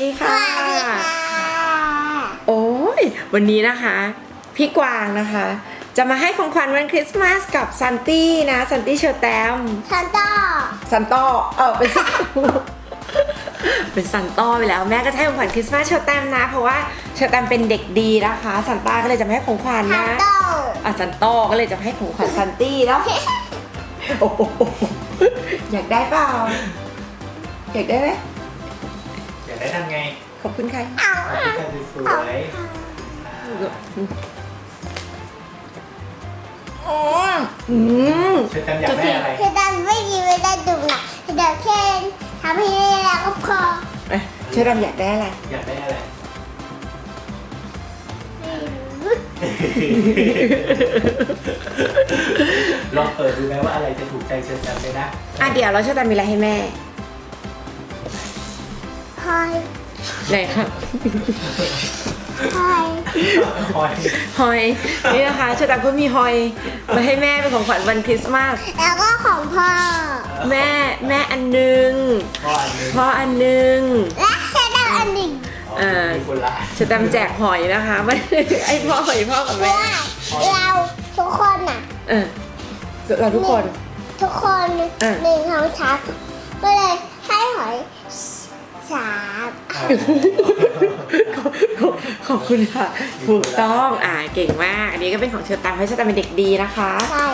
ดีสค่ะวัสดีค่ะ โอ้ย วันนี้นะคะ พี่กวางนะคะ จะมาให้ของขวัญวันคริสต์มาสกับซันตี้นะซันตี้เชอร์แตมซันต้าซันโตเออเป็นซันเป็นซันโตไปแล้วแม่ก็จะให้ของขวัญคริสต์มาสเชอร์แตมนะ เพราะว่าเชอร์แตมเป็นเด็กดีนะคะซันต้าก็เลยจะไม่ให้ของขวัญซันนะโต้อะซันโตก็เลยจะให้ของขวัญซันตี้แล้วโอ้โหอยากได้เปล่าอยากได้ไหมอยากได้ทำไงขอบคุณค่ะเอาที่ทำสวยๆอ่าอ๋ออืมเชอร์แตมอยากได้อะไรคือดันไม่ดีไม่ได้ดุหนักคือดันแค่ทำให้ได้แล้วก็พอเอ้ยเชอร์แตมอยากได้อะไร อยากได้อะไร ลองเปิดดูไหมว่าอะไรจะถูกใจเชอร์แตมเลยนะ อะเดี๋ยวเราเชอร์แตมมีอะไรให้แม่ พอยไหนครับพอยคอยฮอยนี่นะคะเชอร์แตมก็มีฮอยมาให้แม่เป็นของขวัญวันคริสต์มาสแล้วก็ของพ่อ แม่แม่อันหนึ่งพ่ออันหนึงพ่ออันหนึ่งและแค่ดันอันหนึ่งอ่ามีคนละเชอร์แตมแจกหอยนะคะไม่ไอพ่อหอยพ่อกับเพแม่ราะว่าเราทุกคนน่ะเออเราทุกคน ทุกคนอะ หนึ่งของชักก็เลยให้หอย สามขอบขอบขอบคุณค่ะ ถูกต้องอ่าเก่งมาก อันนี้ก็เป็นของเชอร์แตมให้เชอร์แตมเป็นเด็กดีนะคะ ใช่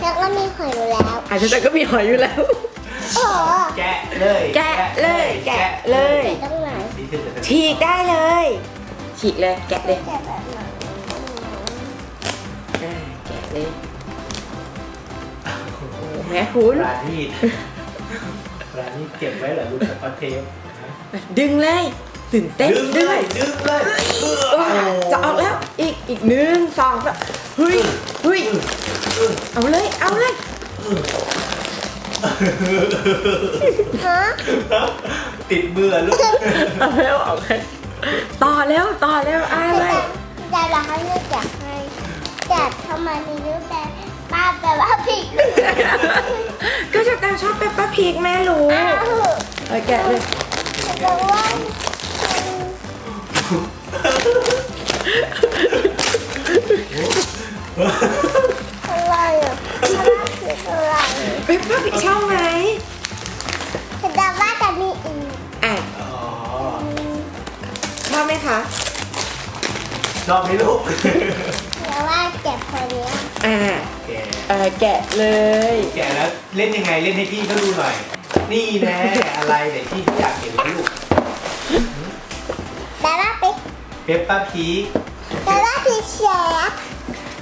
แล้วก็มีหอยอยู่แล้วอ่าเชอร์แตมก็มีหอยอยู่แล้ว โอ้โหแกะเลย แกะเลย แกะเลยต้องไหนสีเชอร์แตมฉีกได้เลย ฉีกเลย แกะเลยแกะแบบไหนอ่าแกะเลยโอ้แม่คุณปราณีตปราณีตเก็บไว้เหรอลูกสกอตเทปนะ ดึงเลย ตื่นเต้นดึงเลด้วยยดึงเลยว้าจะออกแล้ว อีก อีกหนึ่งสองสามเฮ้ยเฮ้ย เอาเลย เอาเลยฮะติดมือลูกเอาแล้วเอาเลยต่อแล้ว ต่อแล้วอ่าแต่เลยแต่เราให้เลือกอยากให้แต่ทำไมมีเลือกแต่ป้าแปลว่าผิดก็จะตามชอบเปปเปอร์พีกแม่รู้อ้าวเอาแกะเลย แต่ว่าอะไรอะอะไรเปปเปอร์พีกชอบไหมแต่ว่าจะมีอีกอะอ๋อชอบไหมคะชอบไหมลูกแต่ว่าเก็บคนเนี้ยอ่าแกะเออแกะเลย แกะแล้วเล่นยังไงเล่นให้พี่เขาดูหน่อย นี่แน่อะไรเดี๋ยวพี่อยากเห็นนะลูกแต่ว่าปิ๊กเปปป้าพีคแต่ว่าพี่เชฟ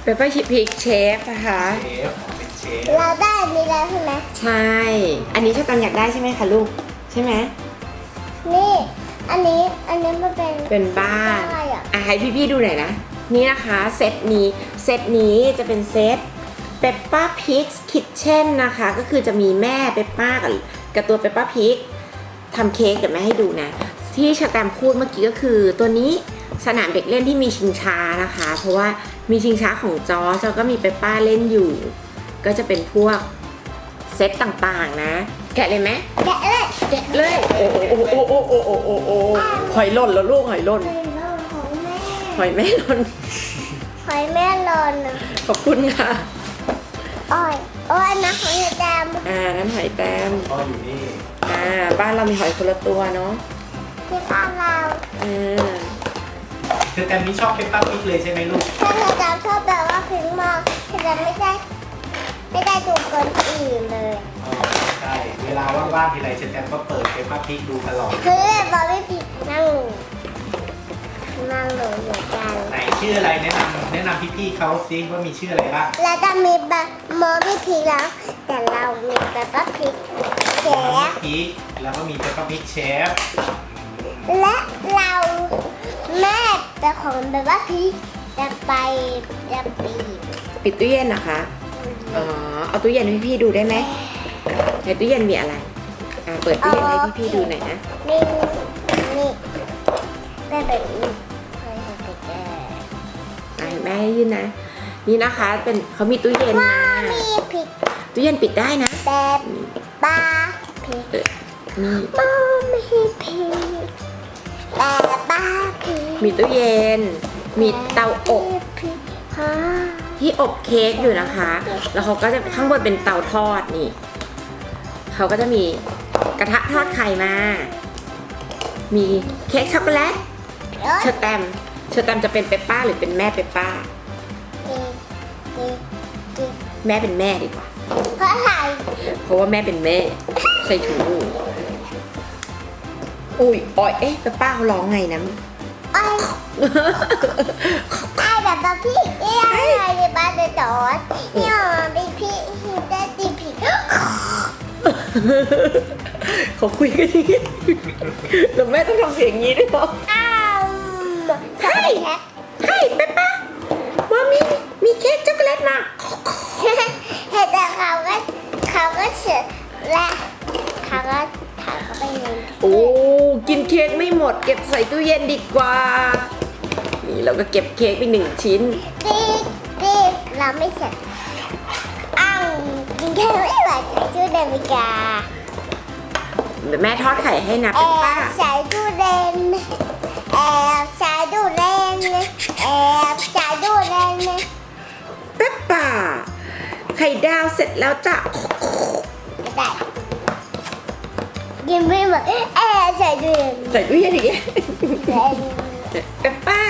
เปปเปอร์พีกเชฟนะคะ เชฟเป็นเชฟเราได้มีแล้วใช่ไหมใช่ อันนี้ชอบตันอยากได้ใช่ไหมคะลูก ใช่ไหม นี่ อันนี้อันนี้มันเป็นเป็นบ้าน อะไรอะอะให้พี่ๆดูหน่อยนะ นี่นะคะเซตนี้เซตนี้จะเป็นเซต Peppa Pig's Kitchen นะคะ ก็คือจะมีแม่เปปป้ากับ กับตัว Peppa Pig ทำเค้กเดี๋ยวแม่ให้ดูนะ ที่ชาแตมพูดเมื่อกี้ก็คือตัวนี้สนามเด็กเล่นที่มีชิงช้านะคะ เพราะว่ามีชิงช้าของจอจแล้วก็มีเปปป้าเล่นอยู่ ก็จะเป็นพวกเซตต่างๆนะ แกะเลยไหมแกะเลยแกะเลยโอ้โอ้โอ้โอ้โอ้โอ้โอ้โอ้หอยหล่นแล้วลูกหอยหล่นหอยนางรมของแม่หอยแม่ล่นหอยแม่ลอนขอบคุณค่ะ อ้อยอ้อยนะของยายแดมอ่านั้นหอยแต้มพ่ออยู่นี่อ่าบ้านเรามีหอยคนละตัวเนาะที่บ้านเราอ่าเธอแต่นี้ชอบเปปป้าพีคเลยใช่ไหมลูกถ้ายายแดมชอบแบบว่าพิงมากยายแดมไม่ได้ไม่ได้ดูคนอื่นเลยอ๋อใช่เวลาว่างๆทีไรเชอร์แตมก็เปิดเปปป้าพีคดูตลอดคือแบบว่าไม่ผิดนั่งนั่งลงอยู่กันไหน ชื่ออะไรแนะนำแนะนำพี่ๆเขาซิว่ามีชื่ออะไรบ้างแล้วจะมีแบบโมไม่พีแล้ว แต่เรามีแบบว่าพริกเชฟพีคแล้วก็มีเปปป้าพีคเชฟและเราแม่เป็นของแบบว่าพริกจะไปจะปีบปิดตู้เย็นนะคะ อ๋อ เอาตู้เย็นให้พี่ดูได้ไหมในตู้เย็นมีอะไร อ่า เปิดตู้เย็นให้พี่ๆดูหน่อยนะ นี่นี่เป็นแบบนี้ ยืนนะ นี่นะคะเป็นเขามีตู้เย็นว่านะมีพริกตู้เย็นปิดได้นะแบบปลาพริกนี่มามีพริกมีตู้เย็น มีเตาอบพี่ฮ่าที่อบเค้กอยู่นะคะ แล้วเขาก็จะข้างบนเป็นเตาทอดนี่เขาก็จะมีกระทะทอดไข่มา มีเค้กช็อกโกแลตเอ้ยเชอร์แตมเชอร์แตมจะเป็นเปปป้าหรือเป็นแม่เปปป้า แม่เป็นแม่ดีกว่า เพราะอะไรเพราะว่าแม่เป็นแม่ ใส่ถุงมืออุ้ยออยเอ๊ะเปปป้าเขาร้องไงนะไอ้ไอ้แบบว่าพี่เอ้ยอะไรในบ้านจะจอดเนี่ยเป็นพี่ได้ตีผีเขาคุยกันอย่างนี้แล้วแม่ต้องทำเสียงอย่างนี้ด้วยเหรออ้าวใช่ใช่ เค้กช็อกโกแลตมาเห็นแต่เขาก็เขาก็เฉยและเขาก็เขาก็ไปนอนโอ้ กินเค้กไม่หมด เก็บใส่ตู้เย็นดีกว่า นี่เราก็เก็บเค้กไปหนึ่งชิ้นตีตีเราไม่เสร็จอ้าวกินแค่ไม่ไหวใส่ชุดนาฬิกาเดี๋ยวแม่ทอดไข่ให้นะแอเปปป้า บใส่ตู้เล่นแอบใส่ตู้เล่น ไข่ดาวเสร็จแล้วจ้ะก็ได้กินไม่หมดแอบใส่ตู้เล่นใส่ตู้เย็นอีกแล้วเล่นเปปป้า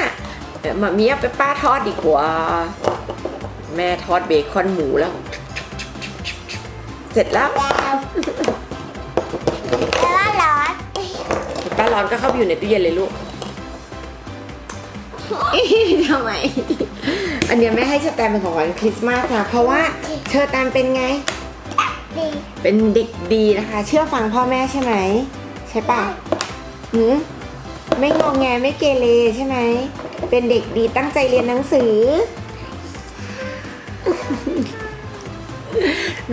เดี๋ยวมามีเอาเปปป้าทอดดีกว่า แม่ทอดเบคอนหมูแล้ว เสร็จแล้วแล้วแล้วก็ร้อนเปปป้าร้อนก็เข้าไปอยู่ในตู้เย็นเลยลูก ทำไม อันเนี้ยแม่ให้เชอร์แตมเป็นของขวัญคริสต์มาสนะเพราะว่าเชอร์แตมเป็นไง ดีเป็นเด็กดีนะคะ เชื่อฟังพ่อแม่ใช่ไหม ใช่ปะหืมไม่งองแงไม่เกเรใช่ไหม เป็นเด็กดีตั้งใจเรียนหนังสือ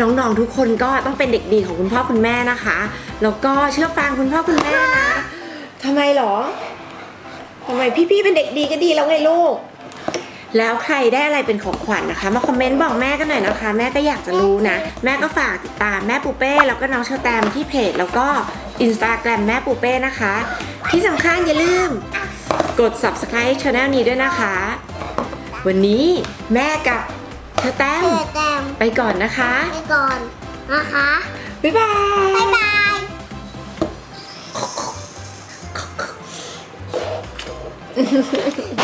น้องๆทุกคนก็ต้องเป็นเด็กดีของคุณพ่อคุณแม่นะคะ แล้วก็เชื่อฟังคุณพ่อคุณแม่นะทำไมหรอ ทำไมพี่ๆเป็นเด็กดีก็ดีแล้วไงลูก แล้วใครได้อะไรเป็นของขวัญนะคะ มาคอมเมนต์บอกแม่กันหน่อยนะคะ แม่ก็อยากจะรู้นะ แม่ก็ฝากติดตามแม่ปูเป้แล้วก็น้องเชอแตมที่เพจแล้วก็อินสตาแกรมแม่ปูเป้นะคะ ที่สำคัญอย่าลืม กด subscribe channel นี้ด้วยนะคะ วันนี้แม่กับเชอแตมเปิดแต้มไปก่อนนะคะ ไปก่อนนะคะ บ๊ายบาย บ๊ายบาย フフフ。